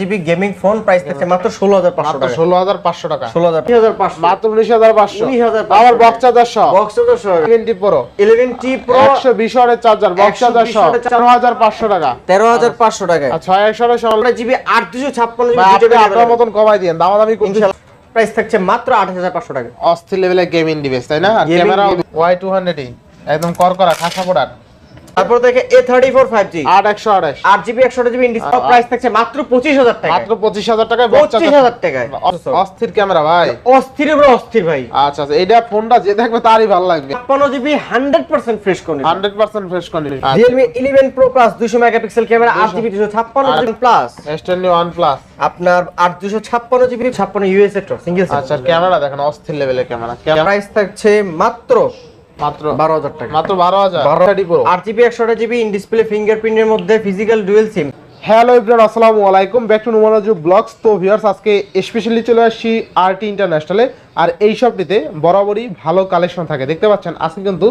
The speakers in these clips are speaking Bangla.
জিবি গেমিং ফোন প্রাইস থাকছে মাত্র ষোলো হাজার পাঁচশো টাকা। ষোলো হাজার পাঁচশো টাকা। ষোলো হাজার হাজার পাঁচশো। মাত্র উনিশ হাজার পাঁচশো। উনিশ হাজার আবার বক্স চার্জার সহ box charger twenty pro eleven T pro একশো বিশ ওয়াটের চার্জার বক্স 120 চার্জার সহ তেরো হাজার পাঁচশো টাকা। তেরো হাজার পাঁচশো আর ছয় একশো আমরা জিবি আট দুশো ছাপ্পান্ন আপনার মতন কমাই দিয়ে দামাদামি করতে প্রাইস থাকছে মাত্র আট হাজার পাঁচশো টাকা। অস্থির লেভেলের গেমিং ডিভাইস তাই না? ক্যামেরা ওয়াই টু হান্ড্রেড একদম করকরা খাসা পোড়ার তারপর আট একশো আঠাশ। আট জিবি একশো জিবি ডিসপ্লে প্রাইস থাকছে মাত্র পঁচিশ হাজার টাকা মাত্র পঁচিশ হাজার টাকায় বক্স পঁচিশ হাজার টাকায়। অস্থির ক্যামেরা ভাই। অস্থির উপরে অস্থির ভাই। আচ্ছা আচ্ছা এটা ফোনটা যে দেখবে তারই ভালো লাগবে। ছাপ্পান্ন GB hundred percent fresh condition hundred percent fresh condition Realme eleven pro plus দুশো মেগাপিক্সেল ক্যামেরা আট জিবি দুশো ছাপ্পান্ন GB plus S ten one plus আপনার আট দুশো ছাপ্পান্ন জিবি ছাপ্পান্ন ইউএস এর সিঙ্গেল আচ্ছা ক্যামেরা দেখেন অস্থির লেভেলের ক্যামেরা। প্রাইস থাকছে মাত্র মাত্র টাকা। মাত্র pro GB GB in display ফিঙ্গারপ্রিন্টের মধ্যে physical dual SIM hello Ibran আসসালামু আলাইকুম। ব্যাক টু নুমানাজু ব্লগস তো ভিউয়ার্স আজকে স্পেশালি চলে আসছি আরটি ইন্টারন্যাশনালে আর এই শপটিতে বরাবরই ভালো কালেকশন থাকে। দেখতে পাচ্ছেন আজকে কিন্তু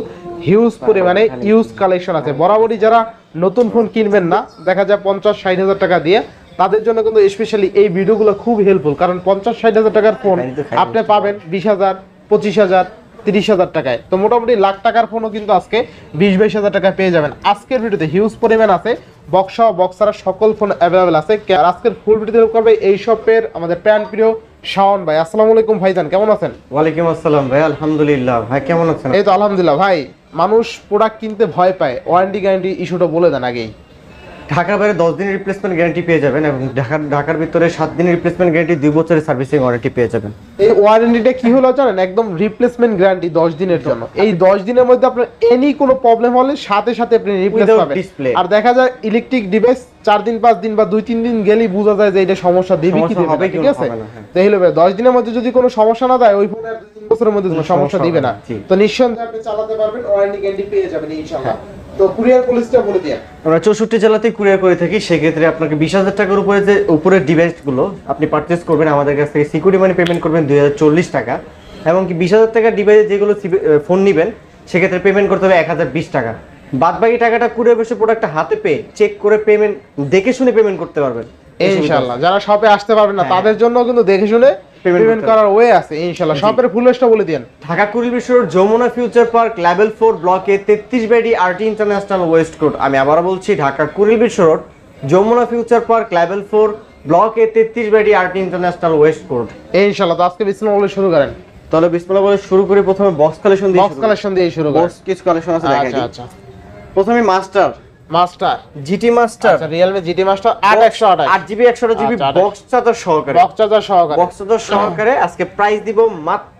হিউজ পরিমাণে ইউজ কালেকশন আছে। বরাবরই যারা নতুন ফোন কিনবেন না দেখা যায় পঞ্চাশ ষাট হাজার টাকা দিয়ে তাদের জন্য কিন্তু স্পেশালি এই ভিডিওগুলো খুব হেল্পফুল কারণ পঞ্চাশ ষাট হাজার টাকার ফোন আপনি পাবেন বিশ হাজার পঁচিশ হাজার তিরিশ হাজার টাকায়। তো মোটামুটি লাখ টাকার ফোনও কিন্তু আজকে বিশ বাইশ হাজার টাকায় পেয়ে যাবেন। আজকের ভিডিওতে হিউজ পরিমাণ আছে। বক্সা বক্সারা সকল ফোন অ্যাভেলেবেল আছে। আর আজকের ফুল ভিডিওতে হেল্প করবে এই শপের আমাদের প্যান প্রিয় শাওন ভাই। আসসালামু আলাইকুম ভাইজান কেমন আছেন? ওয়ালাইকুম আসসালাম ভাই আলহামদুলিল্লাহ। ভাই কেমন আছেন? এই তো আলহামদুলিল্লাহ। ভাই মানুষ প্রোডাক্ট কিনতে ভয় পায়। ওয়ারেন্টি গ্যারান্টি ইস্যুটা বলে দেন আগেই। ঢাকার বাইরে দশ দিনের রিপ্লেসমেন্ট গ্যারান্টি পেয়ে যাবেন এবং ঢাকার ঢাকার ভিতরে সাত দিনের রিপ্লেসমেন্ট গ্যারান্টি দুই বছরের সার্ভিসিং ওয়ারেন্টি পেয়ে যাবেন। এই ওয়ারেন্টিটা কি হলো জানেন? একদম রিপ্লেসমেন্ট গ্যারান্টি দশ দিনের জন্য। এই দশ দিনের মধ্যে আপনার এনি কোনো প্রবলেম হলে সাথে সাথে আপনি রিপ্লেস পাবেন। আর দেখা যায় ইলেকট্রিক ডিভাইস চার দিন পাঁচ দিন বা দুই তিন দিন গেলেই বোঝা যায় যে এটা সমস্যা দেবে কি দিবে হবে ঠিক আছে? হ্যাঁ। তো এই হলো দশ দিনের মধ্যে যদি কোনো সমস্যা না দেয় ওই ফোনে আর দুই তিন বছরের মধ্যে কোনো সমস্যা দিবে না। না, তো নিঃসন্দেহে আপনি চালাতে পারবেন ওয়ারেন্টি গ্যারান্টি পেয়ে যাবেন ইনশাআল্লাহ। তো কুরিয়ার পলিসিটা বলে দিন আমরা চৌষট্টি জেলাতেই কুরিয়ার করে থাকি সেক্ষেত্রে আপনাকে বিশ হাজার টাকার উপরে যে উপরের ডিভাইসগুলো আপনি পারচেস করবেন আমাদের কাছ থেকে সিকিউরিটি মানি পেমেন্ট করবেন দুই হাজার চল্লিশ টাকা এবং কি বিশ হাজার টাকার ডিভাইস যেগুলো ফোন নেবেন সেক্ষেত্রে পেমেন্ট করতে হবে এক হাজার বিশ টাকা। বাদ বাকি টাকাটা কুরিয়ার বসে প্রোডাক্টটা হাতে পেয়ে চেক করে পেমেন্ট দেখে শুনে পেমেন্ট করতে পারবেন। ইনশাআল্লাহ যারা শপে আসতে পারবেন না তাদের জন্য কিন্তু দেখে শুনে পেমেন্ট করার ওয়ে আছে ইনশাআল্লাহ। শপের ফুল লিস্টটা বলে দিন Dhaka Kuril Jamuna future park level four ব্লকে তেত্রিশ by RT international west code আমি আবার বলছি Dhaka Kuril Bishwa road Jamuna future park level four ব্লকে তেত্রিশ by RT international west code ইনশাআল্লাহ তো আজকে বিসমিল্লাহ বলে শুরু করেন। তাহলে বিসমিল্লাহ বলে শুরু করে প্রথমে বক্স কালেকশন দিয়ে বক্স কালেকশন দিয়ে শুরু করেন। বক্স কিছু কালেকশন আছে দেখাই আচ্ছা আচ্ছা। প্রথমে মাস্টার মাস্টার জিটি মাস্টার আচ্ছা রিয়েলমি জিটি মাস্টার আট একশো আঠাশ। আট জিবি একশো জিবি বক্স চার্জার সহকারে। বক্স চার্জার সহকারে। বক্স চার্জার সহকারে। আজকে প্রাইস দিব মাত্র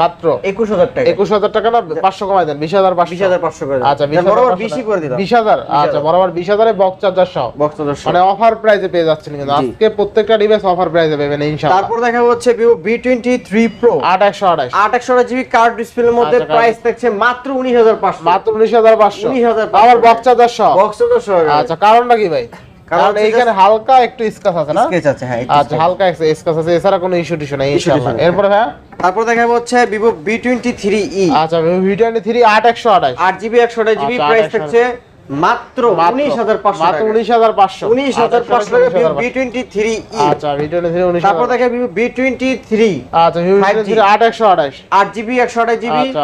মাত্র? একুশ হাজার টাকা। একুশ হাজার টাকা না? পাঁচশো কমাই দেন বিশ হাজার পাঁচশো। বিশ হাজার পাঁচশো করে আচ্ছা বরাবর হাজার বেশি করে দিলাম। বিশ হাজার? আচ্ছা বরাবর বিশ হাজারে বক্স চার্জার সহ। বক্স চার্জার মানে অফার প্রাইসে পেয়ে যাচ্ছেন কিন্তু। আজকে প্রত্যেকটা ডিভাইস অফার প্রাইসে পাবেন ইনশাআল্লাহ। তারপর দেখা হচ্ছে Vivo V twenty three pro আট একশো আঠাশ। আট একশো জিবি কার্ড ডিসপ্লের মধ্যে আচ্ছা, প্রাইস থাকছে মাত্র উনিশ হাজার পাঁচশো। মাত্র উনিশ হাজার পাঁচশো। 19,500 আবার বক্স চার্জার সহ। বক্স চার্জার সহ। আচ্ছা কারণটা কি ভাই? কারণ এইখানে হালকা একটু স্কাচ আছে না? স্কেচ আছে হ্যাঁ আচ্ছা হালকা স্কাচ আছে এছাড়া কোনো ইস্যু টিস্যু নাই ইনশাআল্লাহ। এরপর হ্যাঁ। তারপর দেখা হচ্ছে Vivo V twenty three E আচ্ছা আট জিবি একশো জিবি আচ্ছা, প্রাইস 2800 থাকছে মাত্র উনিশ হাজার পাঁচশো মাত্র উনিশ হাজার পাঁচশো। উনিশ হাজার পাঁচশো টাকা Vivo V twenty three E. আচ্ছা তারপর দেখা টোয়েন্টি থ্রি আচ্ছা ভি টোয়েন্টি 5G থ্রি আট একশো আঠাশ। আট জিবি একশো জিবি আচ্ছা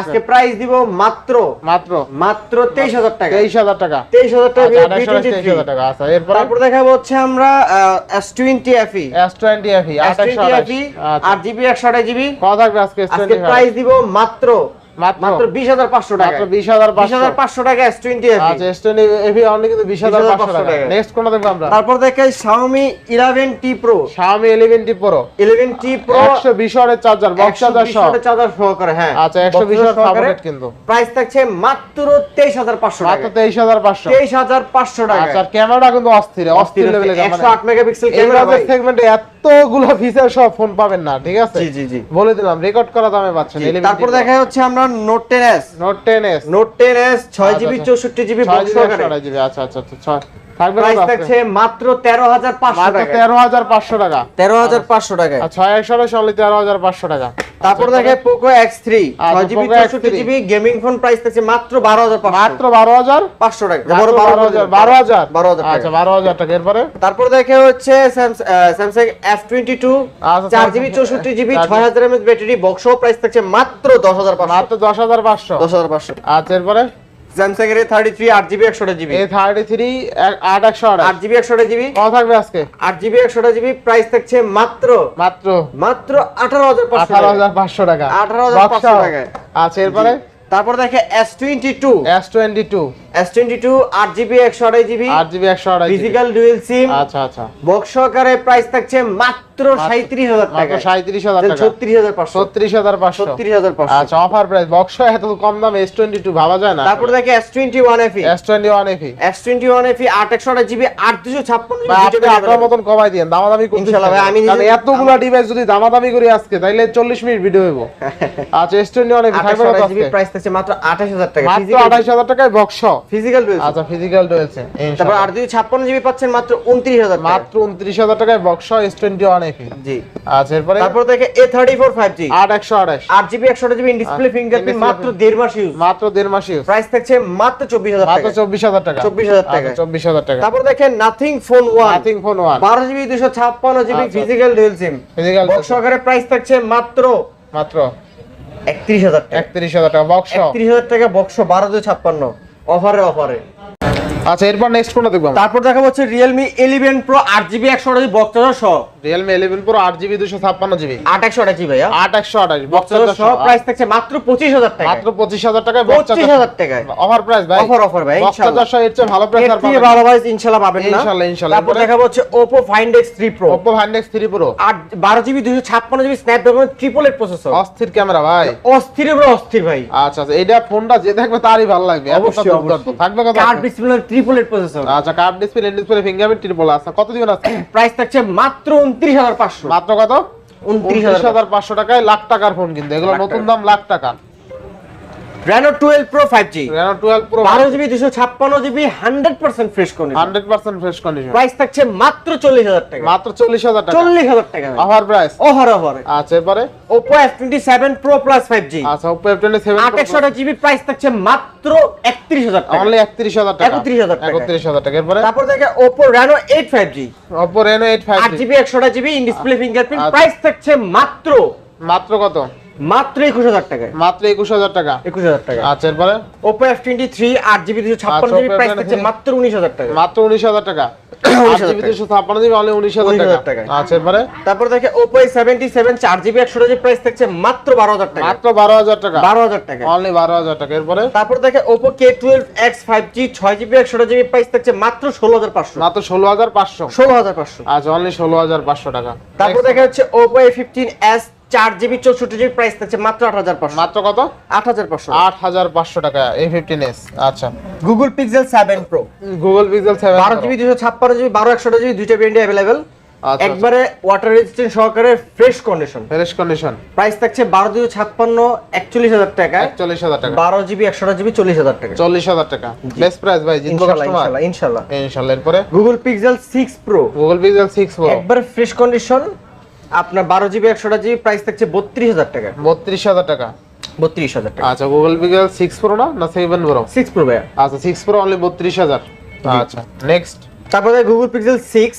আজকে প্রাইস দিব মাত্র মাত্র। মাত্র হাজার টাকা। টাকা। টাকা আচ্ছা, বি 28 টোয়েন্টি তেইশ হাজার টাকা। আচ্ছা এরপর তারপর দেখাবো হচ্ছে আমরা S twenty F E S twenty F E আট এস একশো টোয়েন্টি আঠাশ এফি আচ্ছা। আট জিবি একশো জিবি কত থাকবে আজকে আজকে প্রাইস দিব মাত্র মাত্র মাত্র বিশ হাজার পাঁচশো টাকা মাত্র বিশ হাজার বিশ পাঁচশো হাজার পাঁচশো টাকা এস টোয়েন্টি এফি আচ্ছা এস টোয়েন্টি এফি অনলি কিন্তু বিশ হাজার পাঁচশো 20,500 টাকা টাকা। নেক্সট কোনটা দেখব আমরা? তারপর দেখাই Xiaomi 11T Pro Xiaomi 11T Pro 11T Pro একশো বিশ ওয়াটের চার্জার বক্স চার্জার সহ। চার্জার সহকারে হ্যাঁ। আচ্ছা ওয়াট কিন্তু। প্রাইস থাকছে মাত্র তেইশ হাজার পাঁচশো মাত্র টাকা তেইশ হাজার পাঁচশো। তেইশ হাজার পাঁচশো টাকা আচ্ছা ক্যামেরা কিন্তু অস্থির অস্থির লেভেলের একশো আট মেগাপিক্সেল ক্যামেরা ভাই। সেগমেন্টে এতগুলো ফিচার সব ফোন পাবেন না ঠিক আছে? জি জি জি। বলে দিলাম রেকর্ড করা দামে পাচ্ছেন তারপর দেখা যাচ্ছে আমরা note ten S note ten S note ten S ছয় জিবি। চৌষট্টি জিবি আচ্ছা আচ্ছা আচ্ছা ছয়। প্রাইস থাকছে মাত্র তেরো হাজার পাঁচশো মাত্র টাকা তেরো হাজার পাঁচশো টাকা। তেরো হাজার পাঁচশো টাকা পাঁচশো টাকা। তারপর দেখে আচ্ছা, Poco চৌষট্টি X3 GB gaming phone price থাকছে মাত্র বারো হাজার মাত্র বারো হাজার পাঁচশো টাকা। মাত্র বারো হাজার বারো হাজার। বারো হাজার। আচ্ছা টাকা। এরপরে? তারপর দেখে হচ্ছে আচ্ছা, Samsung- জিবি চৌষট্টি জিবি চার ছয় ব্যাটারি বক্স প্রাইস থাকছে মাত্র দশ হাজার পাঁচশো। মাত্র দশ হাজার পাঁচশো। দশ হাজার পাঁচশো। আচ্ছা এরপরে? স্যামসাং এর থার্টি থ্রি আট জিবি একশো জিবি এ থার্টি থ্রি আট একশো আট জিবি কত থাকবে আজকে? আট জিবি একশো জিবি প্রাইস থাকছে মাত্র মাত্র? মাত্র আঠারো হাজার পাঁচশো আঠারো হাজার পাঁচশো টাকা। 18,500 হাজার সহ। টাকা আচ্ছা এরপরে? তারপর দেখে S twenty two S twenty two S twenty two আট জিবি একশো আড়াই জিবি আট জিবি একশো আড়াই ফিজিক্যাল ডুয়েল সিম আচ্ছা আচ্ছা। বক্স সহকারে প্রাইস থাকছে মাত্র সাঁত্রিশ হাজার মাত্র টাকা সাঁত্রিশ হাজার টাকা। ছত্রিশ হাজার পাঁচশো। ছত্রিশ হাজার পাঁচশো। ছত্রিশ হাজার পাঁচশো। আচ্ছা অফার প্রাইস বক্স এত কম দাম এস টোয়েন্টি টু ভাবা যায় না। তারপর দেখে S twenty one F E S twenty one F E S twenty one F E আট একশো আড়াই জিবি আট দুশো ছাপ্পান্ন ভাই, আপনি আপনার মতন কমাই দিন দামাদামি করতে ইনশাল্লাহ ভাই, আমি নিজে- এতগুলো ডিভাইস যদি দামাদামি করি আজকে তাইলে চল্লিশ মিনিট ভিডিও হইব। আচ্ছা এস টোয়েন্টি ওয়ান এফি আট থাকবে একশো কত আড়াই জিবি আজকে? প্রাইস থাকছে মাত্র আঠাশ হাজার টাকা মাত্র আঠাইশ হাজার টাকায় বক্স ফিজিক্যাল ডুয়েল আচ্ছা ফিজিক্যাল রয়েছে তারপর আট দুই ছাপ্পান্ন জিবি পাচ্ছেন মাত্র উনত্রিশ হাজার টাকা। মাত্র উনত্রিশ হাজার টাকায় বক্স এস টোয়েন্টি জি। আচ্ছা এরপরে? তারপর জি আট একশো আঠাশ আট জিবি একশো জিবি ডিসপ্লে ফিঙ্গারপ্রিন্ট মাত্র দেড় মাস ইউজ মাত্র দেড় মাস ইউজ প্রাইস থাকছে মাত্র চব্বিশ হাজার মাত্র টাকা চব্বিশ হাজার টাকা। 24,000 টাকা। আচ্ছা, চব্বিশ হাজার টাকা। তারপর দেখেন nothing phone one nothing phone one বারো জিবি দুশো ছাপ্পান্ন GB. Physical dual SIM physical box সহকারে প্রাইস থাকছে মাত্র মাত্র একত্রিশ হাজার টাকা। একত্রিশ হাজার টাকা বক্স একত্রিশ হাজার টাকা বক্স বারো দুই ছাপ্পান্ন। অফারে অফারে আচ্ছা এরপর নেক্সট কোনটা দেখব তারপর দেখা হচ্ছে ইলেভেন প্রো আট জিবি একশো জিবি সহ। দুশো ছাপ্পান্ন জিবি আট একশো জিবি ভাইয়া। আট একশো আঠাশ বক্স বক্স সহ প্রাইস থাকছে মাত্র পঁচিশ হাজার টাকা মাত্র পঁচিশ হাজার টাকায় পঁচিশ হাজার টাকায়। অফার প্রাইস ভাই। Offer, offer ভাই, বক্স ইনশাআল্লাহ। চারশো এর চেয়ে ভালো প্রাইস আর পাবেন ভালো প্রাইস ইনশাল্লাহ পাবেন না। ইনশাল্লাহ, ইনশাল্লাহ। তারপর এরপরে? দেখা হচ্ছে থ্রি প্রো আট বারো জিবি দুশো ছাপ্পান্ন GB Snapdragon triple eight processor অস্থির ক্যামেরা ভাই। অস্থির অস্থির ভাই। আচ্ছা আচ্ছা এইটা ফোনটা যে দেখবে তারই ভালো লাগবে। অবশ্যই থাকবে curved display triple eight processor আচ্ছা curved display display fingerprint triple আচ্ছা কত দিবেন আজকে? প্রাইস থাকছে মাত্র উনত্রিশ হাজার পাঁচশো। মাত্র কত? উনত্রিশ উনত্রিশ হাজার পাঁচশো টাকায় লাখ টাকার ফোন কিন্তু। এগুলো নতুন দাম লাখ টাকা। রেনো টুয়েলভ প্রো বারো জিবি দুশো ছাপ্পান্ন GB hundred percent fresh condition hundred percent fresh condition price থাকছে মাত্র চল্লিশ হাজার টাকা। মাত্র চল্লিশ হাজার টাকা। চল্লিশ হাজার টাকা অফার প্রাইস ওভার ওভার আচ্ছা twenty seven pro plus five G আচ্ছা আট একশো জিবি প্রাইস থাকছে মাত্র একত্রিশ হাজার টাকা। অনলি একত্রিশ হাজার টাকা। 31,000 টাকা। একত্রিশ হাজার টাকা। এরপরে? তারপর দেখে five G Oppo Reno eight five আট জিবি একশো GB in display fingerprint. Price থাকছে মাত্র মাত্র কত? মাত্র একুশ হাজার টাকায়। মাত্র একুশ হাজার টাকা? একুশ হাজার টাকা। আচ্ছা এরপরে? ওপো এফ টোয়েন্টি থ্রি আট জিবি দুশো ছাপ্পান্ন আচ্ছা, জিবি প্রাইস থাকছে মাত্র উনিশ হাজার টাকা। মাত্র উনিশ হাজার টাকা। 19,000 জিবি দুশো ছাপ্পান্ন জিবি অনলি উনিশ হাজার 19,000 টাকা। টাকা। আচ্ছা তারপর দেখে ওপো সেভেন্টি সেভেন চার জিবি একশো প্রাইস থাকছে মাত্র বারো হাজার টাকা। মাত্র বারো হাজার টাকা। বারো হাজার টাকা। অনলি বারো হাজার টাকা। এরপরে? তারপর দেখে Oppo K twelve X five G ছয় জিবি একশো জিবি প্রাইস থাকছে মাত্র ষোলো হাজার পাঁচশো। মাত্র ষোলো হাজার পাঁচশো। ষোলো হাজার পাঁচশো। আচ্ছা অনলি ষোলো হাজার পাঁচশো টাকা। তারপর দেখা যাচ্ছে ওপো এ ফিফটিন এস চার জিবি চৌষট্টি জিবি প্রাইস থাকছে মাত্র আট হাজার পাঁচশো। মাত্র কত? আট হাজার পাঁচশো। আট হাজার পাঁচশো টাকা এ ফিফটিন এস আচ্ছা। Google Pixel seven pro Google Pixel seven বারো জিবি দুশো ছাপ্পান্ন জিবি বারো একশো জিবি দুইটা ব্র্যান্ডে অ্যাভেলেবেল আচ্ছা। একবারে ওয়াটার রেজিস্ট্যান্ট সহকারে fresh condition fresh condition price থাকছে বারো দুশো ছাপ্পান্ন একচল্লিশ হাজার টাকা। একচল্লিশ হাজার টাকা। বারো জিবি একশো জিবি চল্লিশ হাজার টাকা। চল্লিশ হাজার টাকা। বেস্ট প্রাইস ভাই ইনশাল্লাহ ইনশাল্লাহ ইনশাল্লাহ। এরপরে? Google Pixel six pro Google Pixel six pro একবার ফ্রেশ কন্ডিশন আপনার বারো জিবি একশো জিবি প্রাইস থাকছে বত্রিশ হাজার টাকা। বত্রিশ হাজার টাকা। বত্রিশ হাজার টাকা। আচ্ছা গুগল পিক্সেল সিক্স প্রো না? না সেভেন প্রো সিক্স প্রো ভাইয়া। আচ্ছা সিক্স প্রো অনলি বত্রিশ হাজার। আচ্ছা নেক্সট তারপরে গুগল পিক্সেল সিক্স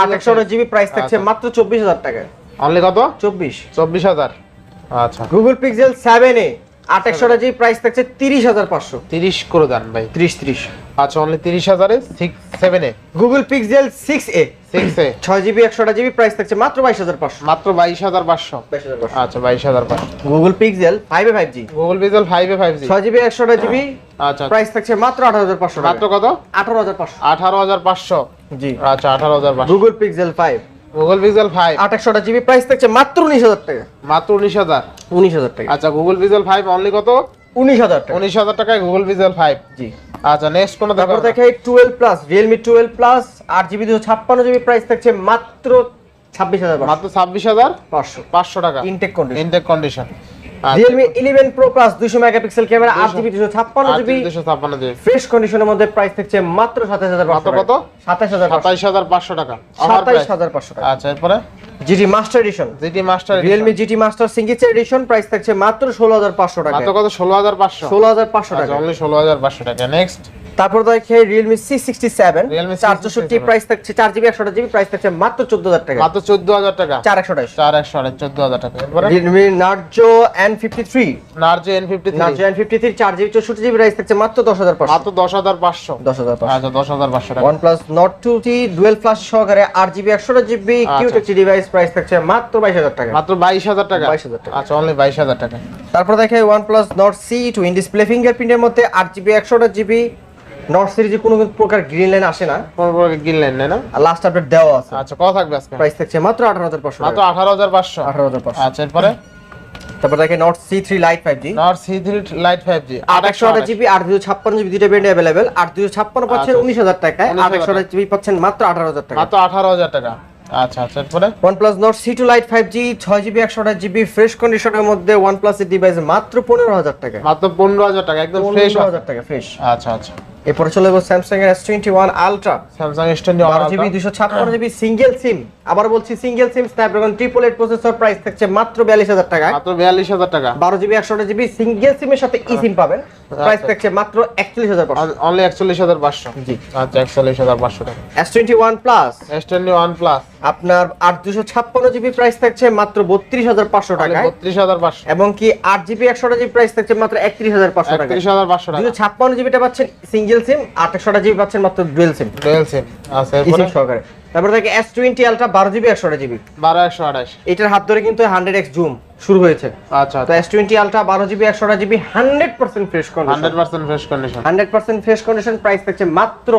আট একশো জিবি প্রাইস থাকছে আচ্ছা। মাত্র চব্বিশ হাজার টাকা। অনলি কত? চব্বিশ। চব্বিশ হাজার। আচ্ছা। গুগল পিক্সেল সেভেন এ আট একশো জিবি প্রাইস থাকছে তিরিশ হাজার পাঁচশো। তিরিশ করে দেন ভাই। ত্রিশ ত্রিশ। আচ্ছা অনলি তিরিশ হাজারে six seven A. Google Pixel six A six ছয় জিবি একশো জিবি প্রাইস থাকছে মাত্র বাইশ হাজার পাঁচশো। মাত্র বাইশ হাজার পাঁচশো। আচ্ছা বাইশ হাজার পাঁচশো। Google Pixel five five G Google Pixel five five G ছয় জিবি একশো জিবি আচ্ছা প্রাইস থাকছে মাত্র আঠারো হাজার পাঁচশো মাত্র কত? আঠারো হাজার পাঁচশো। আঠারো হাজার পাঁচশো। জি। আচ্ছা আঠারো হাজার পাঁচশো। Google Pixel five Google Pixel five আট একশো জিবি প্রাইস থাকছে মাত্র উনিশ হাজার টাকা। মাত্র উনিশ হাজার। উনিশ হাজার টাকা। আচ্ছা গুগল পিক্সেল ফাইভ অনলি কত? উনিশ হাজার উনিশ হাজার টাকায় গুগল পিক্সেল ফাইভ জি। আচ্ছা নেক্সট কোনটা তারপর দেখো দেখে twelve plus Realme twelve plus আট জিবি দুশো ছাপ্পান্ন জিবি প্রাইস থাকছে মাত্র ছাব্বিশ হাজার মাত্র ছাব্বিশ হাজার পাঁচশো। পাঁচশো টাকা। Intact condition intact condition Realme eleven pro plus দুশো মেগাপিক্সেল ক্যামেরা আট জিবি দুশো ছাপ্পান্ন জিবি। দুশো ছাপ্পান্ন জিবি। ফ্রেশ কন্ডিশনের মধ্যে প্রাইস থাকছে মাত্র সাতাশ হাজার মাত্র কত? সাতাশ হাজার সাতাইশ হাজার পাঁচশো টাকা। Offer সাতাইশ price। হাজার পাঁচশো টাকা। আচ্ছা এরপরে? GT master edition GT master Realme GT master single edition price থাকছে মাত্র ষোলো হাজার পাঁচশো টাকা। মাত্র কত? ষোলো হাজার পাঁচশো। ষোলো হাজার পাঁচশো আচ্ছা টাকা। অনলি ষোলো হাজার পাঁচশো টাকা। নেক্সট তারপর দেখে Realme C sixty seven Realme চার চৌষট্টি প্রাইস থাকছে চার জিবি একশো জিবি প্রাইস থাকছে মাত্র চোদ্দ হাজার টাকা। মাত্র চোদ্দ হাজার টাকা। চার একশো আঠাশ। চার একশো আড়াই চোদ্দ হাজার টাকা। Narzo N fifty Narzo N fifty three চার জিবি চৌষট্টি জিবি প্রাইস থাকছে মাত্র দশ হাজার পাঁচশো। মাত্র দশ হাজার পাঁচশো। দশ হাজার পাঁচশো। আচ্ছা দশ হাজার পাঁচশো টাকা। One plus Nord two T dual flash সহকারে আট জিবি একশো জিবি। কিউট একটি ডিভাইস প্রাইস থাকছে মাত্র বাইশ হাজার টাকা। মাত্র বাইশ হাজার টাকা? 22,000 টাকা। আচ্ছা অনলি বাইশ হাজার টাকা। তারপর দেখে one plus Nord C two in display ফিঙ্গারপ্রিন্টের মধ্যে আট জিবি একশো জিবি নট সিরিজে কোনো প্রকার গ্রিন লাইন আসে না। কিনলেন না? লাস্ট আপডেট দেওয়া আছে। আচ্ছা কত থাকবে আজকে? প্রাইস থাকছে মাত্র আঠারো হাজার পাঁচশো মাত্র আঠারো হাজার পাঁচশো? আঠারো হাজার পাঁচশো। আচ্ছা এরপরে? তারপর Nord C three lite five G Nord C three lite five G আট একশো আঠাশ জিবি আট দুশো ছাপ্পান্ন জিবি দুইটা ব্যান্ড অ্যাভেলেবেল আট দুশো ছাপ্পান্ন পাচ্ছেন আচ্ছা। উনিশ হাজার টাকায়। আট একশো আঠাশ জিবি পাচ্ছেন মাত্র আঠারো হাজার টাকা। মাত্র আঠারো হাজার টাকা। আচ্ছা আচ্ছা এরপরে? ফ্রেশ কন্ডিশনের মধ্যে এর ডিভাইস মাত্র পনেরো হাজার টাকা। মাত্র একদম ফ্রেশ হাজার টাকা ফ্রেশ আচ্ছা আচ্ছা। এরপরে চলে যাব স্যামসাং এর S twenty one ultra Samsung S twenty GB দুশো ছাপ্পান্ন জিবি সিঙ্গেল সিম আবার বলছি single SIM Snapdragon triple eight processor price থাকছে মাত্র বিয়াল্লিশ হাজার টাকা মাত্র বিয়াল্লিশ হাজার টাকা। বারো জিবি একশো জিবি সিঙ্গেল সিমের সাথে ই সিম পাবেন প্রাইস থাকছে মাত্র একচল্লিশ হাজার পাঁচশো। অনলি একচল্লিশ হাজার পাঁচশো। জি। আচ্ছা একচল্লিশ হাজার পাঁচশো টাকা। S twenty one plus S twenty one plus আপনার আট দুশো ছাপ্পান্ন জিবি প্রাইস থাকছে মাত্র বত্রিশ হাজার পাঁচশো টাকায়। বত্রিশ হাজার পাঁচশো। এবং কি আট জিবি একশো জিবি প্রাইস থাকছে মাত্র একত্রিশ হাজার পাঁচশো টাকা একত্রিশ হাজার পাঁচশো টাকা। দুশো ছাপ্পান্ন জিবিটা পাচ্ছেন সিঙ্গেল সিম আট একশো জিবি পাচ্ছেন মাত্র ডুয়েল সিম ডুয়েল সিম আচ্ছা সিম সহকারে। তারপর দেখে এস টোয়েন্টি আলট্রা বারো জিবি একশো জিবি বারো একশো আঠাশ। এটার হাত ধরে কিন্তু হান্ড্রেড এক্স জুম শুরু হয়েছে। আচ্ছা তো এস টোয়েন্টি আলট্রা বারো জিবি একশো GB hundred percent fresh condition hundred percent fresh condition hundred percent fresh condition price থাকছে মাত্র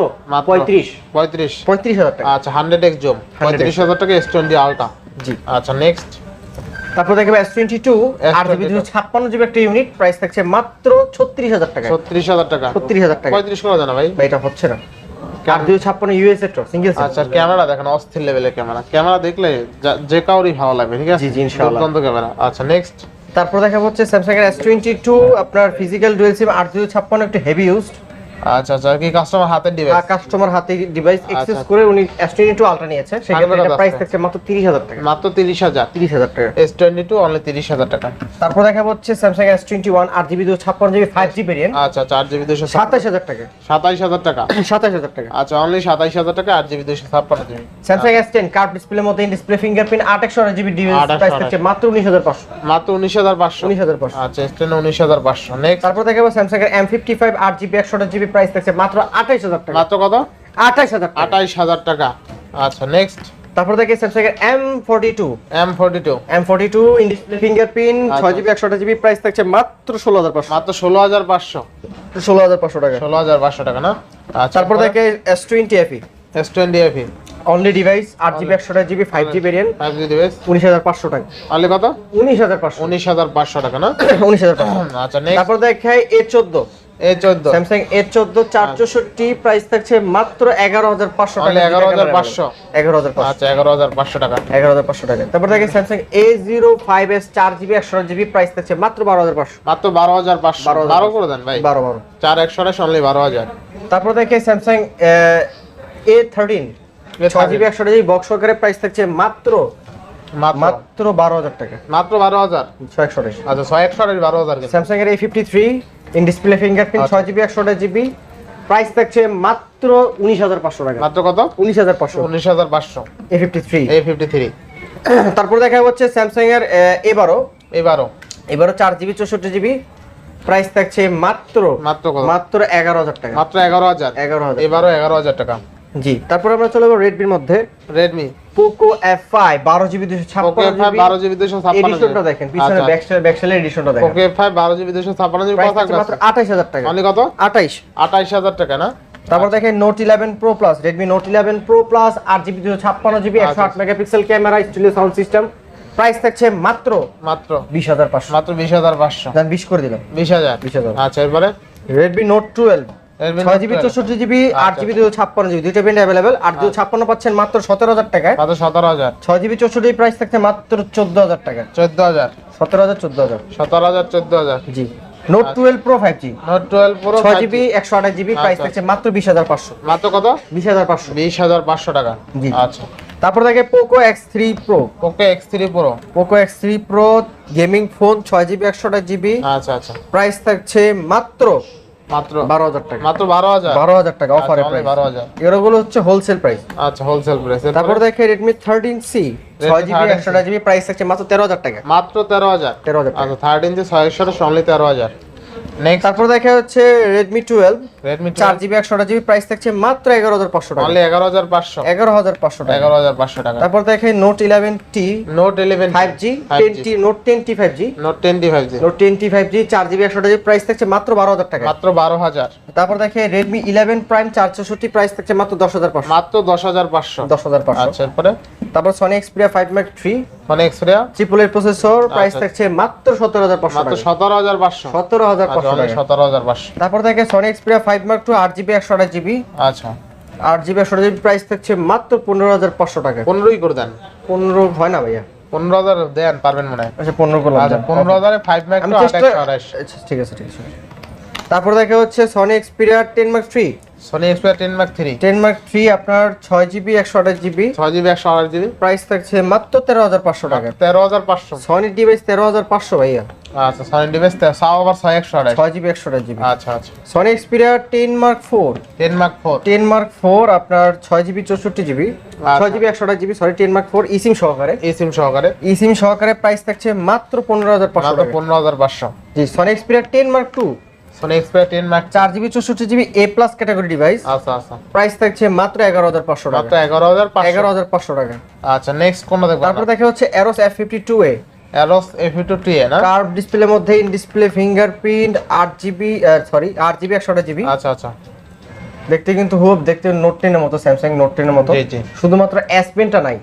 পঁয়ত্রিশ। পঁয়ত্রিশ। পঁয়ত্রিশ হাজার টাকা। আচ্ছা হান্ড্রেড এক্স জোম পঁয়ত্রিশ হাজার টাকা এস টোয়েন্টি আলটা জি। আচ্ছা নেক্সট তারপর দেখবে এস টোয়েন্টি টু আট জিবি S22 দুশো ছাপ্পান্ন জিবি একটা ইউনিট প্রাইস থাকছে মাত্র ছত্রিশ হাজার টাকা ছত্রিশ হাজার টাকা। ছত্রিশ হাজার টাকা পঁয়ত্রিশ করে জানা ভাই? এটা হচ্ছে না। আট দুশো ছাপ্পান্ন ইউএস এর সিঙ্গেল আচ্ছা ক্যামেরা দেখেন অস্থির লেভেলের ক্যামেরা। ক্যামেরা দেখলে যে কাউরই ভালো লাগবে ঠিক আছে? জি, জি, ইনশাআল্লাহ। দুর্দান্ত ক্যামেরা। আচ্ছা নেক্সট তারপর দেখা হচ্ছে স্যামসাং এর এস টোয়েন্টি টু আপনার ফিজিক্যাল ডুয়েল সিম আট দুশো ছাপ্পান্ন একটু হেভি ইউজড আচ্ছা আচ্ছা কি কাস্টমার হাতের ডিভাইস কাস্টমার হাতে ডিভাইস এক্সেস আচ্ছা। করে উনি এস টোয়েন্টি টু আলট্রা নিয়েছে। সেক্ষেত্রে এটা প্রাইস থাকছে মাত্র তিরিশ হাজার টাকা। মাত্র তিরিশ হাজার। তিরিশ হাজার টাকা। এস টোয়েন্টি টু অনলি তিরিশ হাজার টাকা। তারপর দেখা হচ্ছে দুশো ছাপ্পান্ন জিবি ফাইভ জি ভেরিয়েন্ট আচ্ছা চার জিবি দুশো সাতাশ হাজার টাকা। সাতাইশ হাজার টাকা। সাতাশ হাজার টাকা। আচ্ছা অনলি সাতাইশ হাজার টাকা আট জিবি দুশো ছাপ্পান্ন GB Samsung S ten curve ডিসপ্লের মধ্যে ডিসপ্লে ফিঙ্গারপ্রিন্ট আট একশো জিবি ডিভাইস প্রাইস থাকছে মাত্র উনিশ হাজার পাঁচশো। মাত্র উনিশ হাজার পাঁচশো। উনিশ হাজার পাঁচশো। আচ্ছা এস টেন উনিশ হাজার পাঁচশো। নেক্সট তারপর দেখাবো স্যামসাং এর এম ফিফটি ফাইভ আট জিবি প্রাইস থাকছে মাত্র আঠাইশ হাজার টাকা। মাত্র কত? আঠাইশ হাজার টাকা। আঠাইশ হাজার টাকা। আচ্ছা নেক্সট তারপর দেখে স্যামসাং এর M forty two M forty two M forty two in display fingerprint আচ্ছা। ছয় জিবি একশো জিবি প্রাইস থাকছে মাত্র ষোলো হাজার পাঁচশো। মাত্র ষোলো হাজার পাঁচশো। ষোলো হাজার পাঁচশো টাকা। ষোলো হাজার পাঁচশো টাকা না? আচ্ছা তারপর দেখে S twenty FE S twenty FE only device আট জিবি একশো GB five G variant five G device উনিশ হাজার পাঁচশো টাকা। তাহলে কত? উনিশ হাজার পাঁচশো। উনিশ হাজার পাঁচশো টাকা না? উনিশ হাজার পাঁচশো। আচ্ছা নেক্সট তারপর দেখায় এ চোদ্দ এ চোদ্দ। স্যামসাং এ চোদ্দ চার চৌষট্টি প্রাইস থাকছে মাত্র এগারো হাজার পাঁচশো Only টাকা 11,500 এগারো হাজার পাঁচশো। আচ্ছা টাকা। টাকা। তারপর প্রাইস থাকছে মাত্র বারো হাজার পাঁচশো। মাত্র বারো হাজার 12,500 বারো করে দেন ভাই। বারো বারো। চার একশো আঠাশ অনলি বারো হাজার। তারপর জিবি বক্স সহকারে প্রাইস থাকছে মাত্র মাত্র। মাত্র বারো হাজার টাকা। মাত্র বারো হাজার। ছয় একশো আঠাশ। আচ্ছা ছয় একশো আঠাশ বারো হাজার। কিন্তু। স্যামসাং এর A fifty three in display fingerprint. ছয় জিবি একশো জিবি প্রাইস থাকছে মাত্র উনিশ হাজার পাঁচশো টাকা। মাত্র কত? উনিশ হাজার পাঁচশো। উনিশ হাজার পাঁচশো। A fifty three A fifty three তারপর দেখা হচ্ছে স্যামসাং এর এবারও এবারও এবারও চার জিবি চৌষট্টি জিবি প্রাইস থাকছে মাত্র মাত্র মাত্র এগারো হাজার টাকা। মাত্র এগারো হাজার। এগারো হাজার। এবারও এগারো হাজার টাকা। জি তারপর আমরা চলে যাব রেডমির মধ্যে। রেডমি পোকো এফ ফাইভ বারো জিবি দুশো ছাপ্পান্ন বারো জিবি দুশো এডিশনটা দেখেন পিছনে ব্যাকসাইড ব্যাকসাইডের এডিশনটা দেখেন। ওকে ফাইভ বারো জিবি দুশো ছাপ্পান্ন জিবি কত মাত্র আঠাইশ হাজার টাকা। অনলি কত? আঠাইশ। আঠাইশ হাজার টাকা না? তারপর দেখেন note eleven pro plus Redmi note eleven pro plus আট জিবি দুশো ছাপ্পান্ন জিবি একশো আট আচ্ছা। Megapixel camera studio sound system. Price থাকছে মাত্র মাত্র। বিশ হাজার পাঁচশো। মাত্র বিশ হাজার পাঁচশো। বিশ করে দিলাম। বিশ হাজার। 20,000 আচ্ছা এরপরে? রেডমি নোট টুয়েলভ ছয় জিবি 12 চৌষট্টি জিবি আট আচ্ছা, জিবি দুশো ছাপ্পান্ন জিবি দুইটা অ্যাভেলেবেল আট দুশো ছাপ্পান্ন পাচ্ছেন মাত্র সতেরো হাজার টাকায়। মাত্র সতেরো হাজার। ছয় জিবি চৌষট্টি প্রাইস থাকছে মাত্র চোদ্দ হাজার টাকা চোদ্দ হাজার। সতেরো হাজার চোদ্দ হাজার। সতেরো হাজার চোদ্দ হাজার। জি। Note twelve pro five G note twelve পুরো ছয় জিবি একশো আঠাশ জিবি প্রাইস আচ্ছা। থাকছে মাত্র বিশ হাজার পাঁচশো। মাত্র কত? বিশ হাজার পাঁচশো। বিশ হাজার পাঁচশো টাকা। জি। আচ্ছা। তারপর দেখে Poco X three pro Poco X three pro Poco X three pro gaming phone ছয় জিবি একশো আট জিবি। আচ্ছা আচ্ছা। প্রাইস থাকছে মাত্র মাত্র বারো হাজার টাকা। মাত্র বারো হাজার? বারো হাজার টাকা অফারে প্রাইস 12,000 এগুলো হচ্ছে হোলসেল প্রাইস আচ্ছা হোলসেল প্রাইস তারপর দেখে সি 13C একশো জিবি প্রাইস আছে মাত্র তেরো হাজার টাকা। মাত্র তেরো হাজার। তেরো হাজার টাকা। আচ্ছা থার্ড ইঞ্চি ছয় একশো অনলি তেরো হাজার। নেক্সট তারপর দেখা হচ্ছে রেডমি টুয়েলভ রেডমি চার জিবি একশো জিবি প্রাইস থাকছে মাত্র এগারো হাজার পাঁচশো টাকা। এগারো হাজার পাঁচশো। টাকা। এগারো হাজার পাঁচশো টাকা। তারপর দেখে note eleven T note five G note ten T five G note ten T five G চার জিবি একশো জিবি প্রাইস থাকছে মাত্র বারো হাজার টাকা মাত্র বারো হাজার। তারপর দেখে রেডমি ইলেভেন প্রাইম চার চৌষট্টি প্রাইস থাকছে মাত্র দশ হাজার পাঁচশো। মাত্র দশ হাজার পাঁচশো। দশ হাজার পাঁচশো। আচ্ছা এরপরে? তারপর Sony Xperia five mark three মানে এক্সপিরিয়া ট্রিপল প্রসেসর প্রাইস আচ্ছা। থাকছে মাত্র সতেরো হাজার পাঁচশো মাত্র টাকা। সতেরো হাজার পাঁচশো। সতেরো হাজার আচ্ছা তারপর সনি এক্সপিরিয়া মার্ক আচ্ছা। প্রাইস থাকছে মাত্র টাকা। পনেরোই করে দেন। পনেরো হয় না ভাইয়া। পনেরো হাজার দেন পারবেন মনে হয়। আচ্ছা পনেরো করলাম আচ্ছা যান। পনেরো হাজারে ফাইভ ম্যাক আমি টু চেষ্টা আঠাশ আঠাশ। আচ্ছা ঠিক আছে ঠিক আছে তারপর দেখা হচ্ছে Sony Xperia ten mark three Sony Xperia ten mark three ten mark three আপনার ছয় জিবি একশো আঠাশ জিবি ছয় জিবি একশো আঠাশ জিবি প্রাইস থাকছে মাত্র তেরো হাজার পাঁচশো টাকা। তেরো হাজার পাঁচশো। সনি ডিভাইস তেরো হাজার পাঁচশো ভাইয়া। আচ্ছা সনি ডিভাইস সাও আবার ছয় একশো আঠাশ। ছয় জিবি একশো আঠাশ জিবি আচ্ছা আচ্ছা। Sony Xperia ten mark four ten mark four ten mark four আপনার ছয় জিবি চৌষট্টি জিবি আচ্ছা। ছয় জিবি একশো আঠাশ GB sorry ten mark four eSIM সহকারে। এই সিম সহকারে। ইসিম সহকারে প্রাইস থাকছে মাত্র পনেরো হাজার পাঁচশো পনেরো হাজার পাঁচশো। জি Sony Xperia ten mark two Sony চার GB A plus category device আচ্ছা আচ্ছা। প্রাইস থাকছে মাত্র এগারো হাজার পাঁচশো মাত্র টাকা। টাকা। আচ্ছা নেক্সট কোনটা দেখব? তারপর দেখা হচ্ছে না? কার্ভ ডিসপ্লের মধ্যে in display fingerprint GB sorry GB GB. আচ্ছা আচ্ছা। দেখতে কিন্তু খুব দেখতে নোট টেনের মতো স্যামসাং নোট টেনের মতো। শুধুমাত্র এস পেনটা নাই।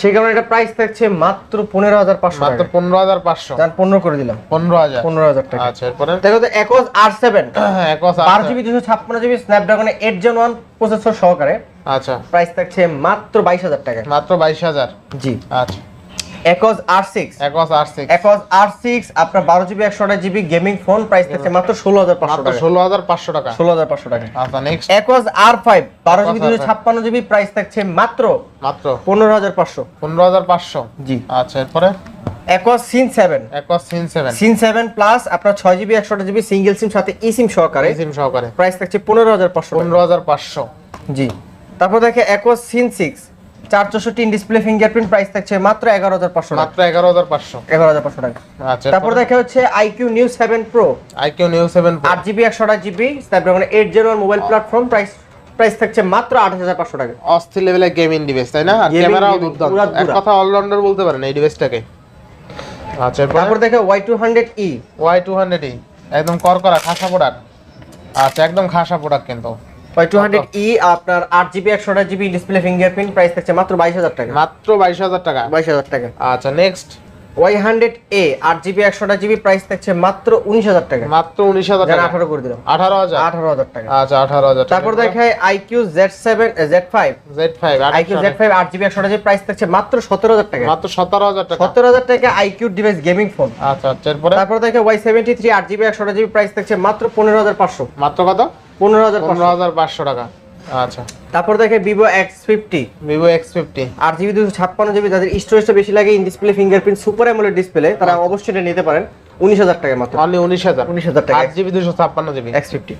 সেই কারণে এটা প্রাইস থাকছে মাত্র পনেরো হাজার পাঁচশো মাত্র পনেরো হাজার পাঁচশো। পনেরো করে দিলাম। পনেরো হাজার। পনেরো হাজার টাকা। আচ্ছা এরপরে? দেখো তো একজ আর সেভেন একশ বারো জিবি দুশো ছাপ্পান্ন জিবি স্ন্যাপড্রাগনের এইট জেন ওয়ান প্রসেসর সহকারে আচ্ছা। প্রাইস থাকছে মাত্র বাইশ হাজার টাকা মাত্র বাইশ হাজার। জি। আচ্ছা। X R six R six X R six আপনার বারো জিবি একশো জিবি গেমিং ফোন প্রাইস থাকছে মাত্র ষোলো হাজার পাঁচশো টাকা। ষোলো হাজার পাঁচশো টাকা। ষোলো হাজার পাঁচশো টাকা। আচ্ছা নেক্সট একজ আর ফাইভ বারো জিবি দুশো ছাপ্পান্ন জিবি প্রাইস থাকছে মাত্র মাত্র। পনেরো হাজার পাঁচশো। পনেরো হাজার পাঁচশো। জি। আচ্ছা এরপরে? একজ সিন সেভেন সিন সেভেন সিন সেভেন প্লাস আপনার ছয় জিবি একশো জিবি সিঙ্গেল সিম সাথে ই সিম সহকারে সিম সহকারে। প্রাইস থাকছে পনেরো হাজার পাঁচশো পনেরো হাজার পাঁচশো। জি। তারপর দেখে একজ সিন সিক্স চার চৌষট্টি ডিসপ্লে ফিঙ্গারপ্রিন্ট প্রাইস থাকছে মাত্র এগারো হাজার পাঁচশো মাত্র এগারো হাজার পাঁচশো। এগারো হাজার পাঁচশো টাকা। আচ্ছা তারপর দেখে হচ্ছে iQOO Neo seven pro iQOO Neo seven আট জিবি একশো GB Snapdragon eight zero mobile platform price price থাকছে মাত্র আট হাজার পাঁচশো টাকা। অস্থির লেভেলের গেমিং ডিভাইস তাই না? আর ক্যামেরাও দুর্দান্ত। এক। কথা অলরাউন্ডার বলতে পারেন এই ডিভাইসটাকে আচ্ছা তারপর দেখে Y two hundred E Y two hundred একদম করকরা খাসা প্রোডাক্ট আচ্ছা একদম খাসা প্রোডাক্ট কিন্তু। ওয়াই টু হান্ড্রেড ই আপনার আট জিবি একশো জিবি ডিসপ্লে ফিঙ্গারপ্রিন্ট প্রাইস থাকছে মাত্র বাইশ হাজার টাকা। মাত্র বাইশ হাজার টাকা? বাইশ হাজার টাকা। আচ্ছা নেক্সট ওয়াই হান্ড্রেড এ আট জিবি একশো জিবি প্রাইস থাকছে মাত্র উনিশ হাজার টাকা। মাত্র উনিশ হাজার টাকা। আঠারো করে দিলাম আঠারো হাজার? আঠারো হাজার টাকা। আচ্ছা আঠারো হাজার তারপর দেখায় iQOO Z seven Z five Z five iQOO Z five আট জিবি একশো জিবি প্রাইস থাকছে মাত্র সতেরো হাজার টাকা। মাত্র সতেরো হাজার টাকা। সতেরো হাজার টাকা আইকিউ ডিভাইস গেমিং ফোন আচ্ছা আচ্ছা তারপর দেখে ওয়াই সেভেন্টি থ্রি আট জিবি একশো জিবি প্রাইস থাকছে মাত্র পনেরো হাজার পাঁচশো। মাত্র কত? পনেরো হাজার পনেরো হাজার পাঁচশো টাকা। আচ্ছা। তারপর দেখে Vivo X fifty Vivo X fifty আট জিবি দুশো ছাপ্পান্ন জিবি যাদের স্টোরেজটা বেশি লাগে in display fingerprint super AMOLED display তারা অবশ্যই এটা নিতে পারেন। উনিশ হাজার টাকা মাত্র অনলি উনিশ হাজার। উনিশ হাজার টাকা আট জিবি দুশো ছাপ্পান্ন জিবি এক্স ফিফটি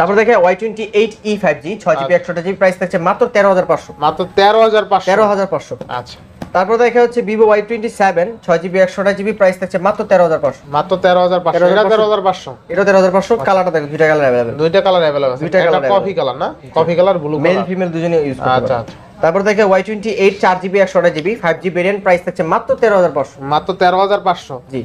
তারপর দেখে Y twenty eight E five G ছয় জিবি একশো জিবি প্রাইস থাকছে মাত্র তেরো হাজার পাঁচশো। মাত্র তেরো হাজার পাঁচশো। তেরো হাজার পাঁচশো। আচ্ছা। তারপর দেখা হচ্ছে ভিভো ওয়াই টোয়েন্টি সেভেন ছয় জিবি একশো জিবি প্রাইস থাকছে মাত্র তেরো হাজার পাঁচশো। মাত্র তেরো হাজার পাঁচশো। 13,500 এটা তেরো হাজার পাঁচশো। এটা তেরো হাজার পাঁচশো কালারটা দেখো দুইটা কালার অ্যাভেলেবেল দুইটা কালার অ্যাভেলেবেল আছে। দুইটা কালার কফি কালার না? Coffee colour blue male female দুজনে ইউজ করতে আচ্ছা আচ্ছা। তারপর দেখে ওয়াই টোয়েন্টি এইট চার জিবি একশো GB five G variant price থাকছে মাত্র তেরো হাজার পাঁচশো। মাত্র তেরো হাজার পাঁচশো। জি।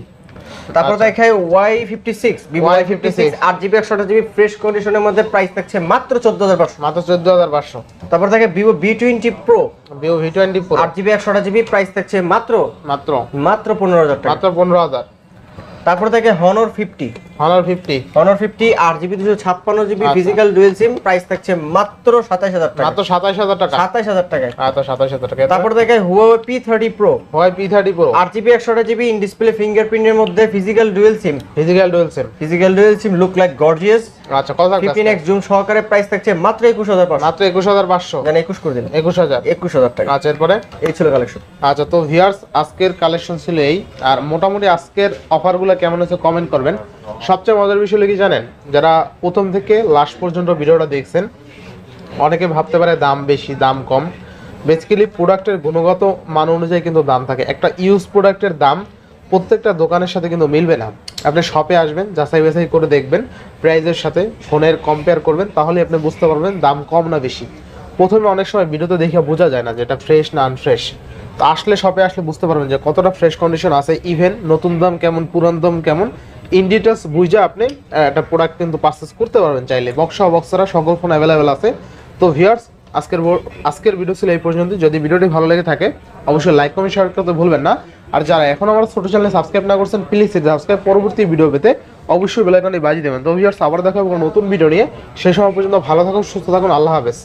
তারপর দেখাই Y fifty six Y fifty six আট জিবি একশো জিবি ফ্রেশ কন্ডিশনের মধ্যে প্রাইস থাকছে মাত্র চোদ্দ হাজার পাঁচশো। মাত্র চোদ্দ হাজার পাঁচশো। তারপর দেখে Vivo V twenty pro Vivo V twenty pro আট জিবি একশো জিবি প্রাইস থাকছে মাত্র মাত্র। মাত্র পনেরো হাজার মাত্র পনেরো হাজার। তারপর দেখে Honor fifty Honor fifty Honor fifty আট জিবি দুশো ছাপ্পান্ন GB. Physical dual SIM price থাকছে মাত্র সাতাশ হাজার টাকা। মাত্র সাতাশ হাজার টাকা। সাতাশ হাজার টাকায়। আচ্ছা সাতাশ হাজার টাকা। তারপর দেখে হুয়াওয়ে পি থার্টি প্রো হয় পি থার্টি প্রো আট জিবি একশো জিবি ইন ডিসপ্লে ফিঙ্গারপ্রিন্টের মধ্যে physical dual SIM physical dual SIM physical dual SIM look like gorgeous আচ্ছা কত থাকবে ফিফটিন এক্স জুম সহকারে প্রাইস থাকছে মাত্র একুশ হাজার পাঁচশো। মাত্র একুশ হাজার পাঁচশো। জান একুশ করে দিন একুশ হাজার। একুশ হাজার টাকা। আচ্ছা এরপরে? এই ছিল কালেকশন আচ্ছা তো ভিউয়ার্স আজকের কালেকশন ছিল এই। আর মোটামুটি আজকের অফারগুলো কেমন হচ্ছে কমেন্ট করবেন। সবচেয়ে মজার বিষয় কি জানেন, যারা প্রথম থেকে লাস্ট পর্যন্ত ভিডিওটা দেখছেন, অনেকে ভাবতে পারে দাম বেশি, দাম কম। বেসিক্যালি প্রোডাক্টের গুণগত মান অনুযায়ী কিন্তু দাম থাকে। একটা ইউজ প্রোডাক্টের দাম প্রত্যেকটা দোকানের সাথে কিন্তু মিলবে না। আপনি শপে আসবেন, যাচাই বাছাই করে দেখবেন প্রাইজের সাথে ফোনের কম্পেয়ার করবেন, তাহলে আপনি বুঝতে পারবেন দাম কম না বেশি। প্রথমে অনেক সময় ভিডিওতে দেখে বোঝা যায় না যে এটা ফ্রেশ না আনফ্রেশ আসলে শপে আসলে বুঝতে পারবেন যে কতটা ফ্রেশ কন্ডিশন আছে ইভেন নতুন দাম কেমন, পুরান দাম কেমন। ইন ডিটেলস বুঝে আপনি একটা প্রোডাক্ট কিন্তু পারচেস করতে পারবেন চাইলে। বক্স বক্সারা সকল ফোন অ্যাভেলেবেল আছে। তো ভিউয়ার্স আজকের আজকের ভিডিও ছিল এই পর্যন্ত। যদি ভিডিওটি ভালো লেগে থাকে, অবশ্যই লাইক কমেন্ট শেয়ার করতে ভুলবেন না। আর যারা এখন আমার ছোটো চ্যানেলে সাবস্ক্রাইব না করছেন প্লিজ সাবস্ক্রাইব পরবর্তী ভিডিও পেতে অবশ্যই বেলাইকনে বাজিয়ে দেবেন। তো ভিউয়ার্স আবার দেখা নতুন ভিডিও নিয়ে। সেই সময় পর্যন্ত ভালো থাকুন, সুস্থ থাকুন, আল্লাহ হাফেজ।